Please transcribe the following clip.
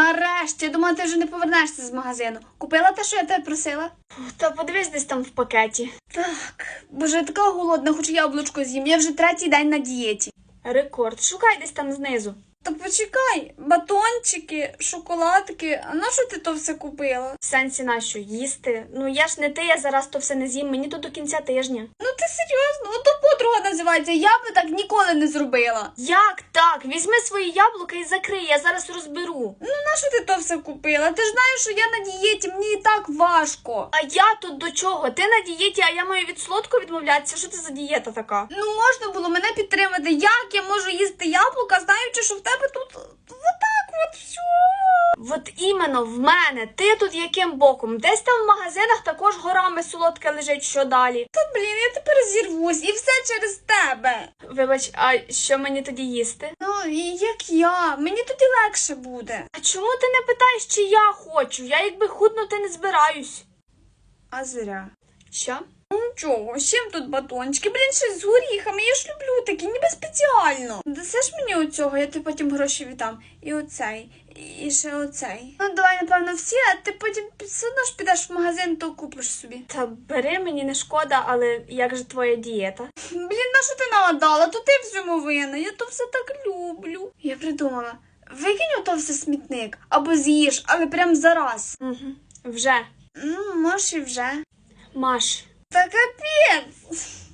Нарешті, я думала, ти вже не повернешся з магазину. Купила те, що я тебе просила? Та подивись десь там в пакеті. Так, боже, я така голодна, хоч я яблучко з'їм. Я вже третій день на дієті. Рекорд. Шукай десь там знизу. Та почекай, батончики, шоколадки, а на що ти то все купила? В сенсі нащо їсти? Ну я ж не ти, я зараз то все не з'їм, мені то до кінця тижня. Ну ти серйозно? Ото подруга називається. Я би так ніколи не зробила. Як так? Візьми свої яблука і закрий, я зараз розберу. Ну на що ти то все купила? Ти ж знаєш, що я на дієті, мені і так важко. А я тут до чого? Ти на дієті, а я маю від солодкого відмовлятися. Що це за дієта така? Ну можна було мене підтримати. Як я можу їсти яблука, знаючи, що в тебе тут отак от все. От іменно в мене. Ти тут яким боком? Десь там в магазинах також горами солодке лежить, що далі. Та блін, я тепер зірвусь, і все через тебе. Вибач, а що мені тоді їсти? Ну, і як я, мені тоді легше буде. А чому ти не питаєш, чи я хочу? Я якби худнути не збираюсь. А зря. Що? Ну чого, з чим тут батончики? Блін, щось з горіхами, я ж люблю такі, ніби спеціально. Дасиш мені оцього, я тобі потім гроші віддам. І оцей, і ще оцей. Ну давай, напевно, всі, а ти потім все одно ж підеш в магазин, то купиш собі. Та бери мені не шкода, але як же твоя дієта? Блін, на що ти нагадала? То ти всьому винна, я то все так люблю. Я придумала. Викинь ото все смітник або з'їж, але прям зараз. Угу. Вже. Ну, може, і вже. Маш. Та капець.